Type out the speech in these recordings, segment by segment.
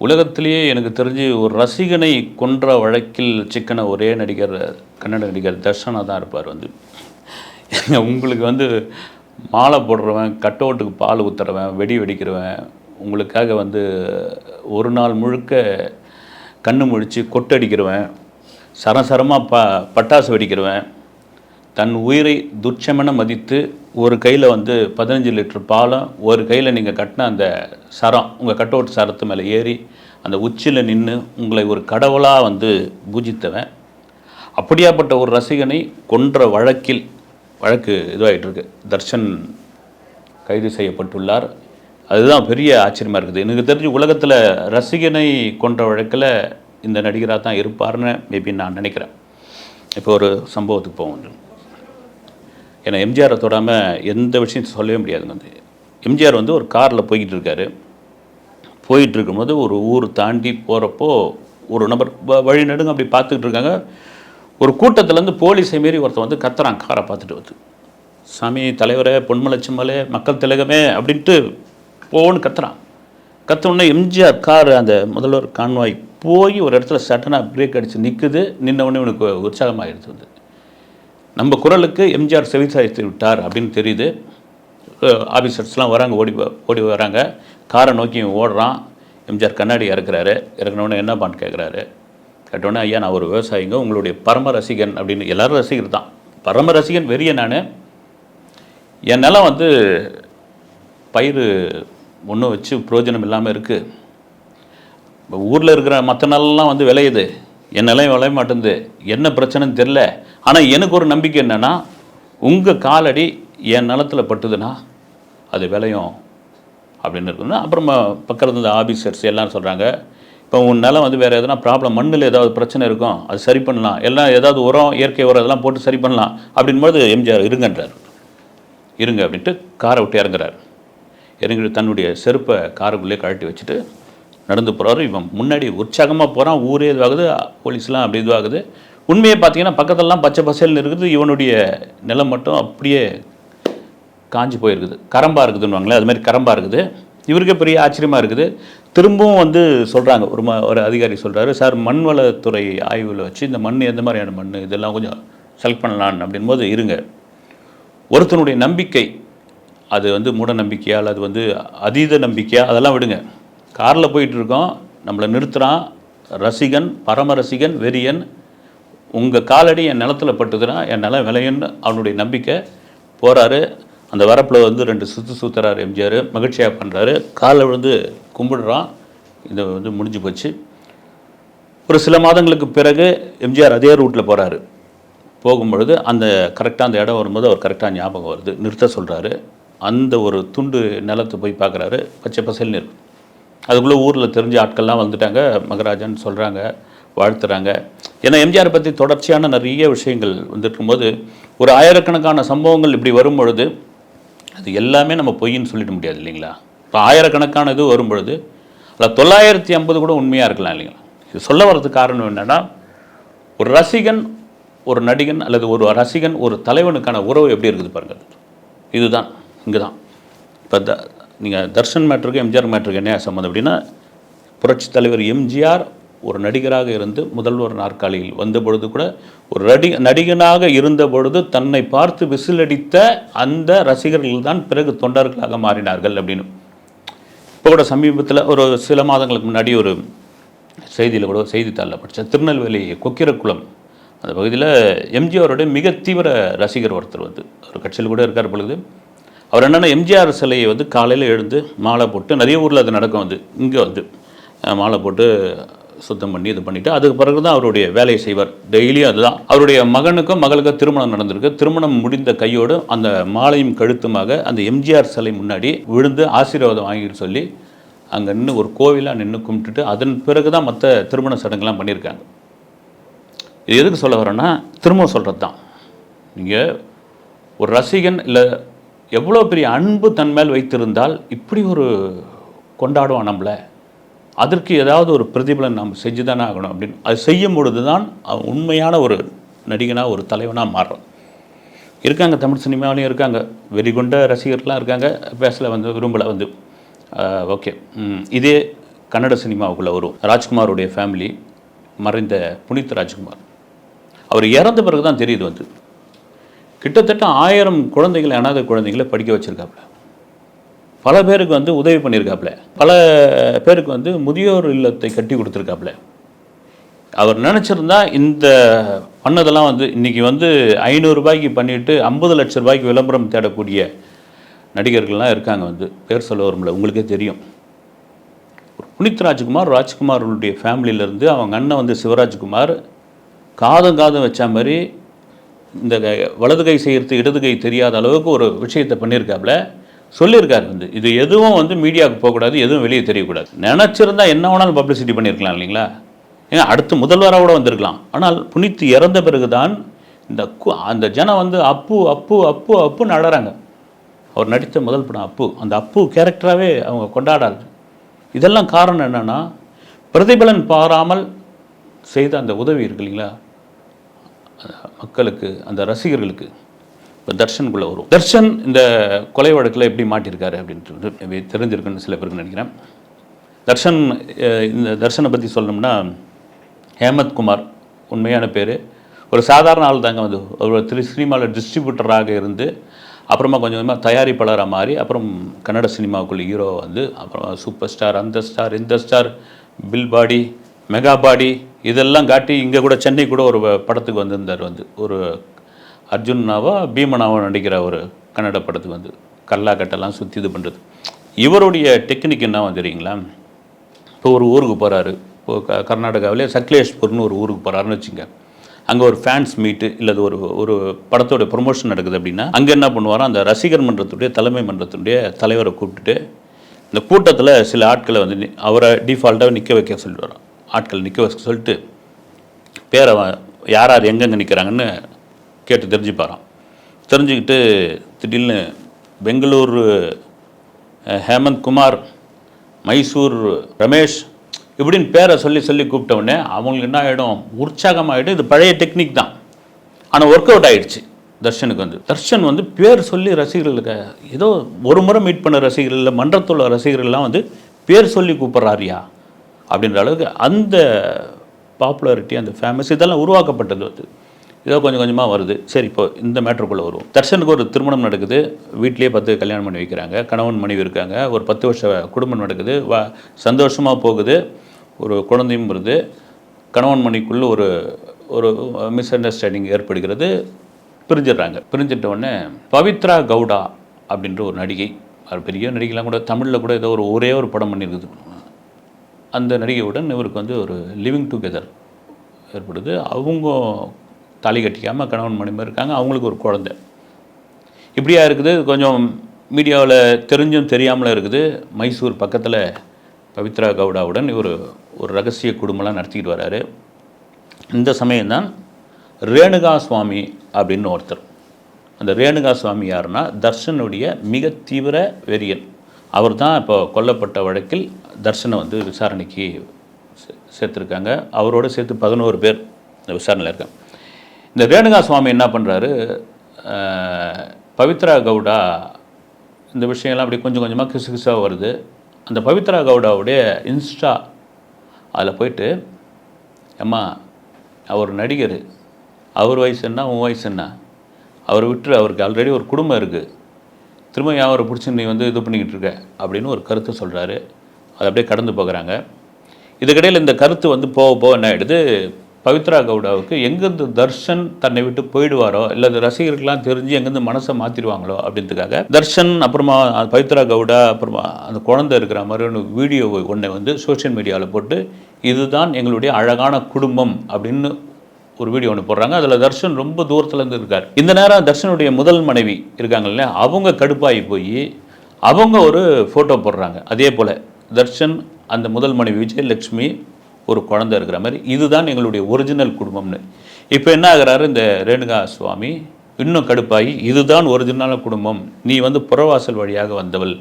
உலகத்திலேயே எனக்கு தெரிஞ்சு ஒரு ரசிகனை கொன்ற வழக்கில் சிக்கன ஒரே நடிகர் கன்னட நடிகர் தர்ஷனா தான் இருப்பார் வந்து. உங்களுக்கு வந்து மாலை போடுறவன் கட் அவுட்டுக்கு பால் ஊத்துறவன் வெடி வெடிக்கிறவன் உங்களுக்காக வந்து ஒரு நாள் முழுக்க கண்ணு முழிச்சு கொட்டடிக்கிறவன் சரசரமாக ப பட்டாசு வெடிக்கிறவன் தன் உயிரை துச்சமென மதித்து ஒரு கையில் வந்து பதினஞ்சு லிட்டர் பாலம் ஒரு கையில் நீங்கள் கட்டின அந்த சரம் உங்கள் கட்டோட்டு சரத்து மேலே ஏறி அந்த உச்சியில் நின்று உங்களை ஒரு கடவுளாக வந்து பூஜித்தவன். அப்படியாப்பட்ட ஒரு ரசிகனை கொன்ற வழக்கில் வழக்கு இதுவாகிட்டுருக்கு தர்ஷன் கைது செய்யப்பட்டுள்ளார். அதுதான் பெரிய ஆச்சரியமாக இருக்குது. எனக்கு தெரிஞ்சு உலகத்தில் ரசிகனை கொன்ற வழக்கில் இந்த நடிகராக தான் இருப்பார்னு மேபி நான் நினைக்கிறேன். இப்போ ஒரு சம்பவத்துக்கு போவோம். ஏன்னா எம்ஜிஆரை தொடாமல் எந்த விஷயத்தையும் சொல்லவே முடியாதுங்க வந்து எம்ஜிஆர் வந்து ஒரு காரில் போய்கிட்டு இருக்காரு போயிட்டு இருக்கும்போது ஒரு ஊர் தாண்டி போகிறப்போ ஒரு நபர் வ- வழி நடுங்க அப்படி பார்த்துக்கிட்டு இருக்காங்க ஒரு கூட்டத்துலேருந்து போலீஸை மாரி ஒருத்தன் வந்து கத்துறான் காரை பார்த்துட்டு வந்து. சாமி தலைவரே பொன்மலட்சுமலே மக்கள் திலகமே அப்படின்ட்டு போன்னு கத்துறான். கத்தோடனே எம்ஜிஆர் கார் அந்த முதல்வர் கான்வாய் போய் ஒரு இடத்துல சட்டனாக பிரேக் அடித்து நிற்குது நின்ன உடனே இவனுக்கு உற்சாகமாகிடுது வந்து. நம்ம குரலுக்கு எம்ஜிஆர் செவிசாய்த்து விட்டார் அப்படின்னு தெரியுது. ஆஃபீஸர்ஸ்லாம் வராங்க ஓடி ஓடி வராங்க. காரை நோக்கி ஓடுறான். எம்ஜிஆர் கண்ணாடி இறக்குறாரு. இறக்குனோடனே என்னப்பான்னு கேட்குறாரு கேட்டோன்னே ஐயா நான் ஒரு விவசாயிங்க. உங்களுடைய பரம ரசிகன் அப்படின்னு. எல்லாரும் ரசிகர் தான். பரம ரசிகன் வெறிய நான். என் நிலம் வந்து பயிர் ஒன்றும் வச்சு பிரயோஜனம் இல்லாமல் இருக்குது இப்போ ஊரில் இருக்கிற மற்ற நாளெல்லாம் வந்து விளையுது. என்னெல்லாம் விளைய மாட்டேங்குது? என்ன பிரச்சனைன்னு தெரில ஆனால் எனக்கு ஒரு நம்பிக்கை என்னென்னா உங்கள் காலடி என் நிலத்தில் பட்டுதுன்னா அது விளையும் அப்படின்னு இருக்குன்னா அப்புறமா பக்கத்தில் இருந்த ஆஃபீஸர்ஸ் எல்லாரும் சொல்கிறாங்க இப்போ உன் நிலம் வந்து வேறு எதனா ப்ராப்ளம் மண்ணில் ஏதாவது பிரச்சனை இருக்கும் அது சரி பண்ணலாம். எல்லாம் ஏதாவது உரம் இயற்கை உரம் இதெல்லாம் போட்டு சரி பண்ணலாம். அப்படின்போது எம்ஜிஆர் இருங்கன்றார். இருங்க அப்படின்ட்டு காரை விட்டு இறங்குறாரு. இறங்கிட்டு தன்னுடைய செருப்பை காருக்குள்ளே கழட்டி வச்சுட்டு நடந்து போகிறாரு இவன் முன்னாடி உற்சாகமாக போகிறான் ஊரே இதுவாகுது போலீஸ்லாம் அப்படி இதுவாகுது. உண்மையை பார்த்தீங்கன்னா பக்கத்துலலாம் பச்சை பசேல்னு இருக்குது. இவனுடைய நிலம் மட்டும் அப்படியே காஞ்சி போயிருக்குது. கரம்பா இருக்குதுன்னு அது மாதிரி கரம்பா இருக்குது. இவருக்கே பெரிய ஆச்சரியமாக இருக்குது. திரும்பவும் வந்து சொல்கிறாங்க ஒரு ம ஒரு அதிகாரி சொல்கிறாரு சார் மண்வளத்துறை ஆய்வில் வச்சு இந்த மண் எந்த மாதிரியான மண் இதெல்லாம் கொஞ்சம் செலக்ட் பண்ணலான்னு அப்படின்போது இருங்க. ஒருத்தனுடைய நம்பிக்கை அது வந்து மூட நம்பிக்கையால் அல்லது வந்து அதீத நம்பிக்கையா அதெல்லாம் விடுங்க. காரில் போயிட்டு இருக்கோம் நம்மளை நிறுத்துகிறான் ரசிகன் பரம ரசிகன் வெறியன். உங்கள் காலடி என் நிலத்துல பட்டுதுன்னா என் நிலம் விளையுன்னு அவனுடைய நம்பிக்கை. போகிறாரு அந்த வரப்பில் வந்து ரெண்டு சுற்று சுற்றுறாரு எம்ஜிஆர். மகிழ்ச்சியாக பண்ணுறாரு காலில் விழுந்து கும்பிடுறான். இது வந்து முடிஞ்சு போச்சு. ஒரு சில மாதங்களுக்கு பிறகு எம்ஜிஆர் அதே ரூட்டில் போகிறாரு போகும்பொழுது அந்த கரெக்டாக அந்த இடம் வரும்போது அவர் கரெக்டாக ஞாபகம் வருது. நிறுத்த சொல்கிறாரு அந்த ஒரு துண்டு நிலத்தை போய் பார்க்குறாரு. பச்சை பசேல்னு இருக்கு. அதுக்குள்ளே ஊரில் தெரிஞ்ச ஆட்கள்லாம் வந்துட்டாங்க. மகராஜன் சொல்கிறாங்க வாழ்த்துறாங்க. ஏன்னா எம்ஜிஆர் பற்றி தொடர்ச்சியான நிறைய விஷயங்கள் வந்துருக்கும்போது ஒரு ஆயிரக்கணக்கான சம்பவங்கள் இப்படி வரும் பொழுது அது எல்லாமே நம்ம பொய்ன்னு சொல்லிட முடியாது இல்லைங்களா? இப்போ ஆயிரக்கணக்கான இது வரும் பொழுது அதில் தொள்ளாயிரத்தி ஐம்பது கூட உண்மையாக இருக்கலாம் இல்லைங்களா? இது சொல்ல வர்றதுக்கு காரணம் என்னென்னா ஒரு ரசிகன் ஒரு நடிகன் அல்லது ஒரு ரசிகன் ஒரு தலைவனுக்கான உறவு எப்படி இருக்குது பாருங்கள் இதுதான் இங்கே தான் இப்போ த நீங்கள் தர்ஷன் மேட்ருக்கு எம்ஜிஆர் மேட்ருக்கு என்ன சம்மந்தம் அப்படின்னா புரட்சித் தலைவர் எம்ஜிஆர் ஒரு நடிகராக இருந்து முதல்வர் நாற்காலியில் வந்த பொழுது கூட ஒரு நடி நடிகனாக இருந்த பொழுது தன்னை பார்த்து விசிலடித்த அந்த ரசிகர்கள் தான் பிறகு தொண்டர்களாக மாறினார்கள் அப்படின்னு. இப்போ கூட சமீபத்தில் ஒரு சில மாதங்களுக்கு முன்னாடி ஒரு செய்தியில் கூட செய்தித்தாளில் படித்தேன் திருநெல்வேலி கொக்கிரக்குளம் அந்த பகுதியில் எம்ஜிஆருடைய மிக தீவிர ரசிகர் ஒருத்தர் வந்து ஒரு கட்சியில் கூட இருக்கார் பொழுது. அவர் என்னென்னா எம்ஜிஆர் சிலையை வந்து காலையில் எழுந்து மாலை போட்டு நிறைய ஊரில் அது நடக்கும் வந்து இங்கே வந்து மாலை போட்டு சுத்தம் பண்ணி இது பண்ணிவிட்டு அதுக்கு பிறகு தான் அவருடைய வேலையை செய்வார். டெய்லியும் அதுதான். அவருடைய மகனுக்கும் மகளுக்கும் திருமணம் நடந்திருக்கு. திருமணம் முடிந்த கையோடு அந்த மாலையும் கழுத்துமாக அந்த எம்ஜிஆர் சிலை முன்னாடி விழுந்து ஆசீர்வாதம் வாங்கிட்டு சொல்லி அங்கே நின்று ஒரு கோவிலாக நின்று கும்பிட்டுட்டு அதன் பிறகு தான் மற்ற திருமண சடங்குலாம் பண்ணியிருக்காங்க. இது எதுக்கு சொல்ல வரேன்னா திரும்ப சொல்கிறது தான் நீங்கள் ஒரு ரசிகன் இல்லை எவ்வளோ பெரிய அன்பு தன் மேல் வைத்திருந்தால் இப்படி ஒரு கொண்டாடுவான் நம்மளை. அதற்கு ஏதாவது ஒரு பிரதிபலன் நாம் செஞ்சு தானே ஆகணும் அப்படின்னு. அது செய்யும் பொழுது தான் அவன் உண்மையான ஒரு நடிகனாக ஒரு தலைவனாக மாறுறான். இருக்காங்க தமிழ் சினிமாவிலையும் இருக்காங்க. வெறிகொண்ட ரசிகர்கள்லாம் இருக்காங்க. பேசல வந்து விரும்பலை வந்து. ஓகே. இதே கன்னட சினிமாவுக்குள்ளே வரும். ராஜ்குமாருடைய ஃபேமிலி மறைந்த புனித் ராஜ்குமார். அவர் இறந்த பிறகு தான் தெரியுது வந்து. கிட்டத்தட்ட ஆயிரம் குழந்தைகளை அனாத குழந்தைகளை படிக்க வச்சிருக்காப்புல. பல பேருக்கு வந்து உதவி பண்ணியிருக்காப்புல பல பேருக்கு வந்து முதியோர் இல்லத்தை கட்டி கொடுத்துருக்காப்புல. அவர் நினச்சிருந்தா இந்த பண்ணதெல்லாம் வந்து இன்றைக்கி வந்து ஐநூறுரூபாய்க்கு பண்ணிவிட்டு ஐம்பது லட்ச ரூபாய்க்கு விளம்பரம் தேடக்கூடிய நடிகர்கள்லாம் இருக்காங்க வந்து. பேர் சொல்ல வரும்ல உங்களுக்கே தெரியும். ஒரு புனித் ராஜ்குமார் ராஜ்குமார்களுடைய ஃபேமிலியிலேருந்து அவங்க அண்ணன் வந்து சிவராஜ்குமார் காதம் காதம் வச்ச மாதிரி இந்த வலது கை செய்கிறது இடது கை தெரியாத அளவுக்கு ஒரு விஷயத்தை பண்ணியிருக்காப்புல. சொல்லியிருக்காரு வந்து இது எதுவும் வந்து மீடியாவுக்கு போகக்கூடாது எதுவும் வெளியே தெரியக்கூடாது. நினச்சிருந்தா என்ன வேணாலும் பப்ளிசிட்டி பண்ணியிருக்கலாம் இல்லைங்களா? ஏன்னா அடுத்து முதல்வராக கூட வந்திருக்கலாம். ஆனால் புனித்து இறந்த பிறகு தான் இந்த கு- அந்த ஜனம் வந்து அப்பு அப்பு அப்பு அப்புன்னு அழகிறாங்க அவர் நடித்த முதல் படம் அப்பு. அந்த அப்பு கேரக்டராகவே அவங்க கொண்டாடாது இதெல்லாம் காரணம் என்னென்னா பிரதிபலன் பாராமல் செய்த அந்த உதவி இருக்கு இல்லைங்களா? மக்களுக்கு அந்த ரசிகர்களுக்கு இப்போ தர்ஷனுக்குள்ளே வரும் தர்ஷன் இந்த கொலை வழக்கில் எப்படி மாட்டியிருக்காரு அப்படின்றது தெரிஞ்சிருக்குன்னு சில பேருக்கு நினைக்கிறேன். தர்ஷன் இந்த தர்ஷனை பற்றி சொல்லணும்னா ஹேமத் குமார் உண்மையான பேர். ஒரு சாதாரண ஆள் தாங்க வந்து. ஒரு திரு சினிமாவில் டிஸ்ட்ரிபியூட்டராக இருந்து அப்புறமா கொஞ்சம் கொஞ்சமாக தயாரிப்பாளராக மாறி அப்புறம் கன்னட சினிமாவுக்குள்ள ஹீரோ வந்து அப்புறம் சூப்பர் ஸ்டார் அந்த ஸ்டார் இந்த ஸ்டார் பில் பாடி மெகா பாடி இதெல்லாம் காட்டி இங்கே கூட சென்னை கூட ஒரு படத்துக்கு வந்திருந்தார் வந்து. ஒரு அர்ஜுனாவா பீமனாவோ நடிக்கிற ஒரு கன்னட படத்துக்கு வந்து. கல்லா கட்டெல்லாம் சுற்றி இது பண்ணுறது இவருடைய டெக்னிக் என்ன தெரியுங்களா? இப்போ ஒரு ஊருக்கு போகிறாரு இப்போ க கர்நாடகாவிலே சக்லேஷ்பூர்னு ஒரு ஊருக்கு போகிறாருன்னு வச்சுங்க. அங்கே ஒரு ஃபேன்ஸ் மீட்டு இல்லை ஒரு ஒரு படத்தோட ப்ரொமோஷன் நடக்குது அப்படின்னா அங்கே என்ன பண்ணுவாரோ அந்த ரசிகர் மன்றத்துடைய தலைமை மன்றத்துடைய தலைவரை கூப்பிட்டுட்டு இந்த கூட்டத்தில் சில ஆட்களை வந்து அவரை டிஃபால்ட்டாக நிற்க வைக்க சொல்லிடுவார் ஆட்கள் நிற்க சொல்லிட்டு பேரை யார் யார் எங்கெங்கே நிற்கிறாங்கன்னு கேட்டு தெரிஞ்சுப்பாராம். தெரிஞ்சுக்கிட்டு திடீர்னு பெங்களூர் ஹேமந்த் குமார் மைசூர் ரமேஷ் இப்படின்னு பேரை சொல்லி சொல்லி கூப்பிட்டவுடனே அவங்களுக்கு என்ன ஆகிடும் உற்சாகமாகிடும் இது பழைய டெக்னிக் தான். ஆனால் ஒர்க் அவுட் ஆகிடுச்சு தர்ஷனுக்கு வந்து. தர்ஷன் வந்து பேர் சொல்லி ரசிகர்களுக்கு ஏதோ ஒரு முறை மீட் பண்ண ரசிகர்கள் இல்லை மன்றத்தில் உள்ள ரசிகர்கள்லாம் வந்து பேர் சொல்லி கூப்பிட்றாரியா அப்படின்ற அளவுக்கு அந்த பாப்புலாரிட்டி அந்த ஃபேமஸ் இதெல்லாம் உருவாக்கப்பட்டது அது ஏதோ கொஞ்சம் கொஞ்சமாக வருது. சரி இப்போ இந்த மேட்ருக்குள்ளே வரும் தர்ஷனுக்கு ஒரு திருமணம் நடக்குது. வீட்லேயே பத்து கல்யாணம் பண்ணி வைக்கிறாங்க. கணவன் மனைவி இருக்காங்க. ஒரு பத்து வருஷ குடும்பம் நடக்குது. வா சந்தோஷமாக போகுது. ஒரு குழந்தையும் வருது. கணவன் மணிக்குள்ளே ஒரு ஒரு மிஸ் அண்டர்ஸ்டாண்டிங் ஏற்படுகிறது. பிரிஞ்சிடுறாங்க. பிரிஞ்சிட்ட உடனே பவித்ரா கவுடா அப்படின்ற ஒரு நடிகை. அவர் பெரிய நடிகைலாம் கூட தமிழில் கூட ஏதோ ஒரு ஒரே ஒரு படம் பண்ணியிருக்குது. அந்த நடிகையுடன் இவருக்கு வந்து ஒரு லிவிங் டுகெதர் ஏற்படுது. அவங்க தாலி கட்டிக்காமல் கணவன் மனைவி இருக்காங்க. அவங்களுக்கு ஒரு குழந்தை. இப்படியா இருக்குது? கொஞ்சம் மீடியாவில் தெரிஞ்சும் தெரியாமலும் இருக்குது. மைசூர் பக்கத்தில் பவித்ரா கவுடாவுடன் இவர் ஒரு ரகசிய குடும்பம்லாம் நடத்திக்கிட்டு வராரு. இந்த சமயம்தான் ரேணுகா சுவாமி அப்படின்னு ஒருத்தர். அந்த ரேணுகா சுவாமி யாருன்னா தர்ஷனுடைய மிக தீவிர வெறியன். அவர் தான் இப்போ கொல்லப்பட்ட வழக்கில் தர்ஷனை வந்து விசாரணைக்கு சே- அவரோடு அவரோட சேர்த்து பதினோரு பேர் இந்த விசாரணையில் இருக்காங்க. இந்த ரேணுகா சுவாமி என்ன பண்ணுறாரு பவித்ரா கவுடா இந்த விஷயம்லாம் அப்படி கொஞ்சம் கொஞ்சமாக கிசு கிசாக வருது. அந்த பவித்ரா கவுடாவுடைய இன்ஸ்டா அதில் போயிட்டு அம்மா அவர் நடிகர். அவர் வயசு என்ன உன் வயசு என்ன? அவரை விட்டு அவருக்கு ஆல்ரெடி ஒரு குடும்பம் இருக்குது திரும்ப ஏன் அவரை பிடிச்சி நீ வந்து இது பண்ணிக்கிட்டு இருக்க? அப்படின்னு ஒரு கருத்தை சொல்கிறாரு அதை அப்படியே கடந்து போகிறாங்க. இதுக்கிடையில் இந்த கருத்து வந்து போக போக என்ன ஆகிடுது பவித்ரா கவுடாவுக்கு எங்கேருந்து தர்ஷன் தன்னை விட்டு போயிடுவாரோ இல்லை ரசிகர்கள்லாம் தெரிஞ்சு எங்கேருந்து மனசை மாற்றிடுவாங்களோ அப்படின்றதுக்காக தர்ஷன் அப்புறமா பவித்ரா கவுடா அப்புறமா அந்த குழந்தை இருக்கிற மாதிரி ஒன்று வீடியோ ஒன்றை வந்து சோஷியல் மீடியாவில் போட்டு இதுதான் எங்களுடைய அழகான குடும்பம் அப்படின்னு ஒரு வீடியோ ஒன்று போடுறாங்க. அதில் தர்ஷன் ரொம்ப தூரத்துல இருந்து இருக்கார். இந்த நேரம் தர்ஷனுடைய முதல் மனைவி இருக்காங்க இல்லையா? அவங்க கடுப்பாகி போய் அவங்க ஒரு ஃபோட்டோ போடுறாங்க. அதே போல் தர்ஷன் அந்த முதல் மனைவி விஜயலட்சுமி ஒரு குழந்தை இருக்கிற மாதிரி. இதுதான் எங்களுடைய ஒரிஜினல் குடும்பம்னு. இப்போ என்ன ஆகுறாரு இந்த ரேணுகா சுவாமி? இன்னும் கடுப்பாகி இதுதான் ஒரிஜினல் குடும்பம். நீ வந்து புறவாசல் வழியாக வந்தவள்.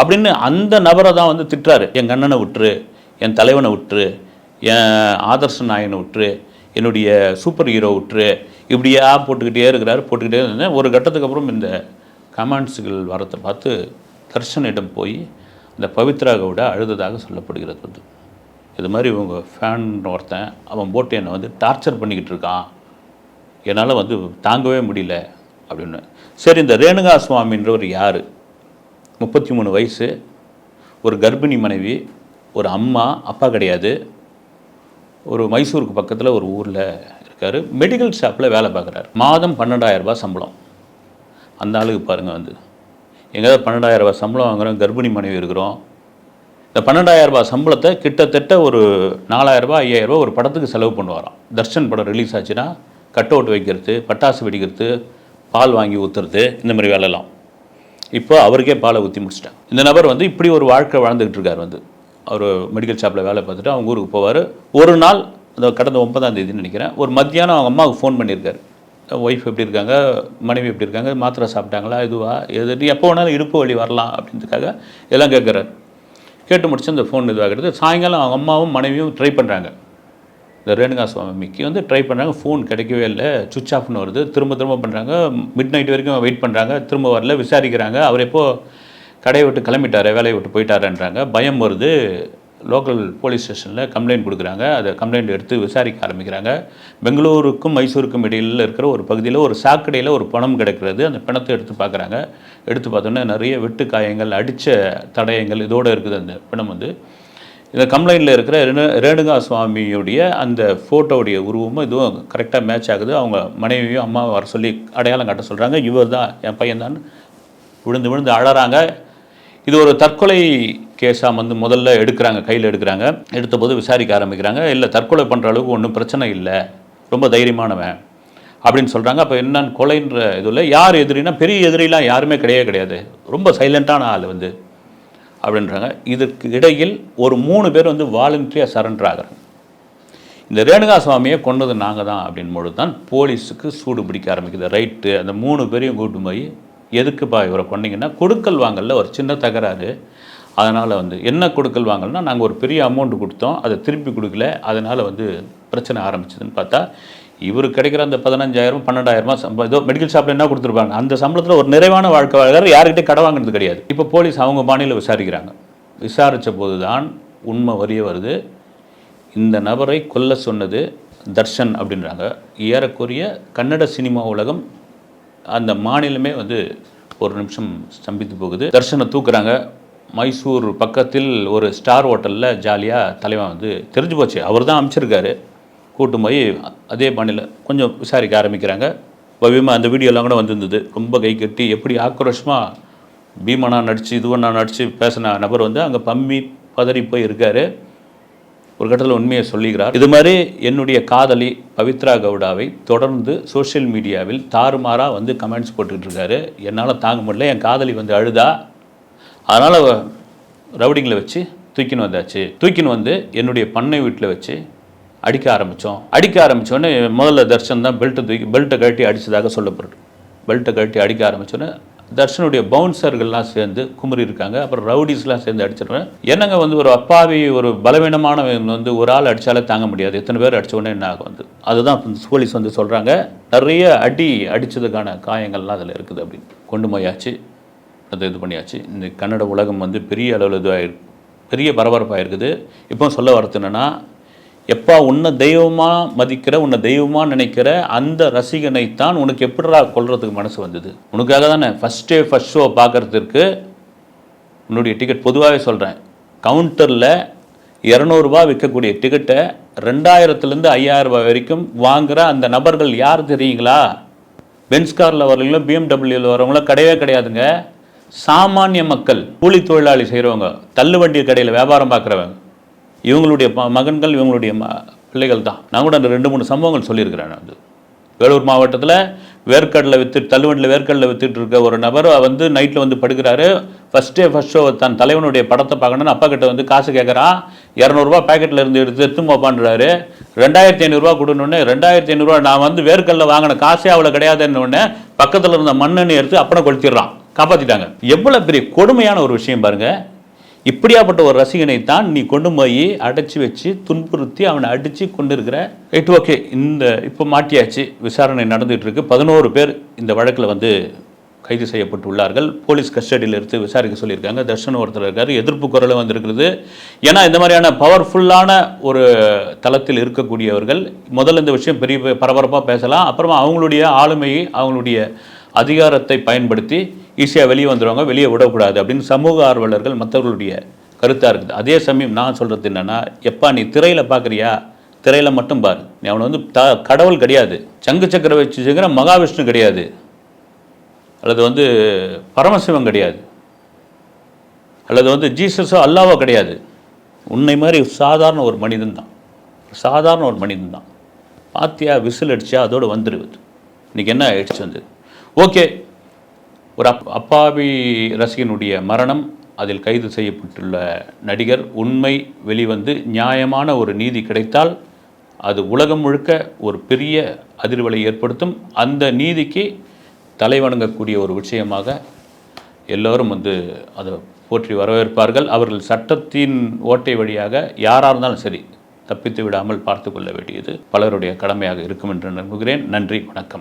அப்படின்னு அந்த நபரை தான் வந்து திட்டுறாரு. என் அண்ணனை விட்டுரு என் தலைவனை விட்டுரு என் ஆதர்ஷ நாயனை விட்டுரு என்னுடைய சூப்பர் ஹீரோ விட்டுரு இப்படியா போட்டுக்கிட்டே இருக்கிறாரு போட்டுக்கிட்டே இருந்தேன். ஒரு கட்டத்துக்கு அப்புறம் இந்த கமெண்ட்ஸுகள் வரத்தை பார்த்து தர்ஷனிடம் போய் இந்த பவித்ரா கவுடா அழுததாக சொல்லப்படுகிறது வந்து. இது மாதிரி இவங்க ஃபேன் ஒருத்தன் அவன் போட்டு என்னை வந்து டார்ச்சர் பண்ணிக்கிட்டு இருக்கான். என்னால் வந்து தாங்கவே முடியல அப்படின்னு. சரி இந்த ரேணுகா சுவாமின்றவர் யார்? முப்பத்தி மூணு வயசு ஒரு கர்ப்பிணி மனைவி ஒரு அம்மா அப்பா கிடையாது. ஒரு மைசூருக்கு பக்கத்தில் ஒரு ஊரில் இருக்கார். மெடிக்கல் ஷாப்பில் வேலை பார்க்குறாரு. மாதம் பன்னெண்டாயிரரூபா சம்பளம். அந்த ஆளுக்கு பாருங்கள் வந்து. எங்கேயாவது 12000 ரூபாய் சம்பளம் வாங்குறோம் கர்ப்பிணி மனைவி இருக்கிறோம். இந்த 12000 ரூபாய் சம்பளத்தை கிட்டத்தட்ட ஒரு 4000 ரூபாய் 5000 ரூபாய் ஒரு படத்துக்கு செலவு பண்ணுவாராம். தர்ஷன் படம் ரிலீஸ் ஆச்சுன்னா கட் அவுட் வைக்கிறது பட்டாசு வெடிக்கிறது பால் வாங்கி ஊற்றுறது இந்த மாதிரி வேலைலாம் இப்போ அவருக்கே பாலை ஊற்றி முடிச்சிட்டேன் இந்த நபர் வந்து இப்படி ஒரு வாழ்க்கை வாழ்ந்துகிட்டு இருக்கார் வந்து. அவர் மெடிக்கல் ஷாப்பில் வேலை பார்த்துட்டு அவங்க ஊருக்கு போவார். ஒரு நாள் அந்த கடந்த ஒன்பதாம் தேதின்னு நினைக்கிறேன் ஒரு மத்தியானம் அவங்க அம்மாவுக்கு ஃபோன் பண்ணியிருக்காரு. ஒய்ஃப் எப்படி இருக்காங்க மனைவி எப்படி இருக்காங்க மாத்திரை சாப்பிட்டாங்களா இதுவா எது எப்போ வேணாலும் இடுப்பு வலி வரலாம் அப்படின்றதுக்காக எல்லாம் கேட்குறாரு. கேட்டு முடிச்சு அந்த ஃபோன் இதுவாகிறது. சாயங்காலம் அவங்க அம்மாவும் மனைவியும் ட்ரை பண்ணுறாங்க இந்த ரேணுகா சுவாமிக்கு வந்து ட்ரை பண்ணுறாங்க ஃபோன் கிடைக்கவே இல்லை. சுவிச் ஆஃப்னு வருது. திரும்ப திரும்ப பண்ணுறாங்க மிட் நைட் வரைக்கும் வெயிட் பண்ணுறாங்க திரும்ப வரல. விசாரிக்கிறாங்க. அவர் எப்போது கடையை விட்டு கிளம்பிட்டார் வேலையை விட்டு போயிட்டாருன்றாங்க. பயம் வருது. லோக்கல் போலீஸ் ஸ்டேஷனில் கம்ப்ளைண்ட் கொடுக்குறாங்க. அதை கம்ப்ளைண்ட் எடுத்து விசாரிக்க ஆரம்பிக்கிறாங்க. பெங்களூருக்கும் மைசூருக்கும் இடையில் இருக்கிற ஒரு பகுதியில் ஒரு சாக்கடையில் ஒரு பணம் கிடைக்கிறது. அந்த பிணத்தை எடுத்து பார்க்குறாங்க. எடுத்து பார்த்தோன்னே நிறைய வெட்டு காயங்கள் அடித்த தடயங்கள் இதோடு இருக்குது அந்த பிணம் வந்து. இந்த கம்ப்ளைண்ட்டில் இருக்கிற ரேணு- ரேணுகா சுவாமியுடைய அந்த ஃபோட்டோவுடைய உருவமும் இதுவும் கரெக்டாக மேட்ச் ஆகுது. அவங்க மனைவியும் அம்மாவை வர சொல்லி அடையாளம் காட்ட சொல்கிறாங்க இவர் தான் என் பையன் தான் விழுந்து விழுந்து அழறாங்க. இது ஒரு தற்கொலை கேஸாக வந்து முதல்ல எடுக்கிறாங்க கையில் எடுக்கிறாங்க. எடுத்தபோது விசாரிக்க ஆரம்பிக்கிறாங்க. இல்லை தற்கொலை பண்ணுற அளவுக்கு ஒன்றும் பிரச்சனை இல்லை. ரொம்ப தைரியமானவன் அப்படின்னு சொல்கிறாங்க அப்போ என்னன்னு கொலைன்ற இதில் யார் எதிரினா பெரிய எதிரிலாம் யாருமே கிடையவே கிடையாது. ரொம்ப சைலண்ட்டான ஆள் வந்து அப்படின்றாங்க. இதற்கு இடையில் ஒரு மூணு பேர் வந்து வாலண்டியாக சரண்டர் ஆகிறாங்க. இந்த ரேணுகா சுவாமியை கொண்டது நாங்கள் தான் அப்படின் பொழுது தான் போலீஸுக்கு சூடு பிடிக்க ஆரம்பிக்குது. ரைட்டு. அந்த மூணு பேரையும் கூட்டு போய் எதுக்குப்பா இவரை கொண்டீங்கன்னா கொடுக்கல் வாங்கல ஒரு சின்ன தகராறு. அதனால் வந்து என்ன கொடுக்கல் வாங்கல்னா நாங்கள் ஒரு பெரிய அமௌண்ட் கொடுத்தோம் அதை திருப்பி கொடுக்கல அதனால் வந்து பிரச்சனை ஆரம்பிச்சதுன்னு பார்த்தா இவருக்கு கிடைக்கிற அந்த பதினஞ்சாயிரம் பன்னெண்டாயிரமா சம்பளம் ஏதோ மெடிக்கல் ஷாப்பில் என்ன கொடுத்துருப்பாங்க அந்த சம்பளத்தில் ஒரு நிறைவான வாழ்க்கை வாழ்கிறார் யார்கிட்ட கடை வாங்கினது கிடையாது. இப்போ போலீஸ் அவங்க பாணியில் விசாரிக்கிறாங்க. விசாரித்த போது தான் உண்மை வரிய வருது. இந்த நபரை கொல்ல சொன்னது தர்ஷன் அப்படின்றாங்க. ஏறக்குறைய கன்னட சினிமா உலகம் அந்த மாநிலமே வந்து ஒரு நிமிஷம் ஸ்தம்பித்து போகுது. தர்ஷனை தூக்குறாங்க. மைசூர் பக்கத்தில் ஒரு ஸ்டார் ஹோட்டலில் ஜாலியாக தலைவன் வந்து தெரிஞ்சு போச்சு. அவர் தான் அமைச்சிருக்காரு. கூட்டும் போய் அதே பாணியில் கொஞ்சம் விசாரிக்க ஆரம்பிக்கிறாங்க. பவ்யமாக அந்த வீடியோலாம் கூட வந்திருந்தது. ரொம்ப கை கட்டி எப்படி ஆக்ரோஷமாக பீமனா நடித்து இதுவனா நடித்து பேசின நபர் வந்து அங்கே பம்மி பதறி போய் இருக்காரு. ஒரு கட்டத்தில் உண்மையை சொல்லுகிறார் இது மாதிரி என்னுடைய காதலி பவித்ரா கவுடாவை தொடர்ந்து சோஷியல் மீடியாவில் தாறுமாறாக வந்து கமெண்ட்ஸ் போட்டுக்கிட்டு இருக்காரு. என்னால் தாங்க முடியல. என் காதலி வந்து அழுதா? அதனால் ரவுடிங்கில் வச்சு தூக்கின்னு வந்தாச்சு. தூக்கின்னு வந்து என்னுடைய பண்ணை வீட்டில் வச்சு அடிக்க ஆரம்பித்தோம் அடிக்க ஆரம்பித்தோடனே முதல்ல தர்ஷன் தான் பெல்ட்டை தூக்கி பெல்ட்டை கழட்டி அடித்ததாக சொல்லப்படுது. பெல்ட்டை கழட்டி அடிக்க ஆரம்பித்தோன்னே தர்ஷனுடைய பவுன்சர்கள்லாம் சேர்ந்து குமுறி இருக்காங்க. அப்புறம் ரவுடிஸ்லாம் சேர்ந்து அடிச்சிடுறேன் என்னங்க வந்து ஒரு அப்பாவி ஒரு பலவீனமானவங்க வந்து ஒரு ஆள் அடித்தாலே தாங்க முடியாது. எத்தனை பேர் அடிச்ச உடனே என்ன ஆகும் வந்து? அதுதான் போலீஸ் வந்து சொல்கிறாங்க நிறைய அடி அடித்ததுக்கான காயங்கள்லாம் அதில் இருக்குது அப்படின்னு. கொண்டு போயாச்சு. அது இது பண்ணியாச்சு. இந்த கன்னட உலகம் வந்து பெரிய அளவில் இதுவாக பெரிய பரபரப்பாக இருக்குது இப்போ சொல்ல வரது என்னென்னா எப்பா உன்னை தெய்வமாக மதிக்கிற உன்னை தெய்வமாக நினைக்கிற அந்த ரசிகனைத்தான் உனக்கு எப்படிடா கொள்றதுக்கு மனசு வந்தது? உனக்காக தானே? ஃபஸ்ட் டே ஃபஸ்ட் ஷோ பார்க்கறதுக்கு உன்னுடைய டிக்கெட் பொதுவாகவே சொல்கிறேன் கவுண்டரில் இரநூறுபா விற்கக்கூடிய டிக்கெட்டை ரெண்டாயிரத்துலேருந்து ஐயாயிரம் ரூபாய் வரைக்கும் வாங்குகிற அந்த நபர்கள் யார் தெரியுங்களா? பென்ஸ்காரில் வரவங்களும் பிஎம்டபிள்யூவில் வரவங்களும் கிடையவே கிடையாதுங்க. சாமானிய மக்கள் கூலி தொழிலாளி செய்கிறவங்க தள்ளுவண்டி கடையில் வியாபாரம் பார்க்குறவங்க இவங்களுடைய மகன்கள் இவங்களுடைய ம பிள்ளைகள் தான். நான் கூட அந்த ரெண்டு மூணு சம்பவங்கள் சொல்லியிருக்கிறேன் வந்து வேலூர் மாவட்டத்தில் வேர்க்கடலை வித்து தள்ளுவண்டியில் வேர்க்கடலை வித்துட்டு இருக்க ஒரு நபர் வந்து நைட்டில் வந்து படுக்கிறாரு. ஃபர்ஸ்ட் டே ஃபர்ஸ்ட் ஷோ தன் தலைவனுடைய படத்தை பார்க்கணும்னு அப்பா கிட்ட வந்து காசு கேட்குறான் இரநூறுபா பேக்கெட்டில் இருந்து எடுத்து எடுத்து போப்பான்றாரு ரெண்டாயிரத்தி ஐநூறுரூவா கொடுனோடனே ரெண்டாயிரத்தி ஐநூறுரூவா நான் வந்து வேர்க்கடலை வாங்கின காசே அவ்வளோ கிடையாதுன்னு உடனே பக்கத்தில் இருந்த மண்ணெண்ணெய் எடுத்து அப்பனை கொளுத்திடுறான். காப்பாற்றிட்டாங்க எவ்வளோ பெரிய கொடுமையான ஒரு விஷயம் பாருங்கள் இப்படியாப்பட்ட ஒரு ரசிகனை தான் நீ கொண்டு போய் அடைச்சி வச்சு துன்புறுத்தி அவனை அடித்து கொண்டு இருக்கிற ரைட் ஓகே இந்த இப்போ மாட்டியாச்சு. விசாரணை நடந்துகிட்டு இருக்கு பதினோரு பேர் இந்த வழக்கில் வந்து கைது செய்யப்பட்டுள்ளார்கள். போலீஸ் கஸ்டடியில் எடுத்து விசாரிக்க சொல்லியிருக்காங்க. தர்ஷன் ஒருத்தர் இருக்காரு. எதிர்ப்பு குரலும் வந்திருக்கிறது. ஏன்னா இந்த மாதிரியான பவர்ஃபுல்லான ஒரு தளத்தில் இருக்கக்கூடியவர்கள் முதல்ல இந்த விஷயம் பெரிய பரபரப்பாக பேசலாம். அப்புறமா அவங்களுடைய ஆளுமையை அவங்களுடைய அதிகாரத்தை பயன்படுத்தி ஈஸியாக வெளியே வந்துடுவாங்க வெளியே விடக்கூடாது அப்படின்னு சமூக ஆர்வலர்கள் மற்றவர்களுடைய கருத்தாக இருக்குது. அதே சமயம் நான் சொல்கிறது என்னென்னா எப்பா நீ திரையில் பார்க்குறியா திரையில் மட்டும் பாரு. நீ அவனை வந்து த கடவுள் கிடையாது. சங்கு சக்கர வச்சுங்கிற மகாவிஷ்ணு கிடையாது. அல்லது வந்து பரமசிவம் கிடையாது. அல்லது வந்து ஜீசஸோ அல்லாவோ கிடையாது. உன்னை மாதிரி சாதாரண ஒரு மனிதன் தான். சாதாரண ஒரு மனிதன் தான். பாத்தியா விசில் அடிச்சா அதோடு வந்துடுவது இன்றைக்கி என்ன ஆகிடுச்சு வந்து? ஓகே ஒரு அப் அப்பாவி ரசிகனுடைய மரணம் அதில் கைது செய்யப்பட்டுள்ள நடிகர் உண்மை வெளிவந்து நியாயமான ஒரு நீதி கிடைத்தால் அது உலகம் முழுக்க ஒரு பெரிய அதிர்வலை ஏற்படுத்தும். அந்த நீதிக்கு தலைவணங்கக்கூடிய ஒரு விஷயமாக எல்லோரும் வந்து அதை போற்றி வரவேற்பார்கள். அவர்கள் சட்டத்தின் ஓட்டை வழியாக யாராக இருந்தாலும் சரி தப்பித்து விடாமல் பார்த்து கொள்ள வேண்டியது பலருடைய கடமையாக இருக்கும் என்று நம்புகிறேன். நன்றி வணக்கம்.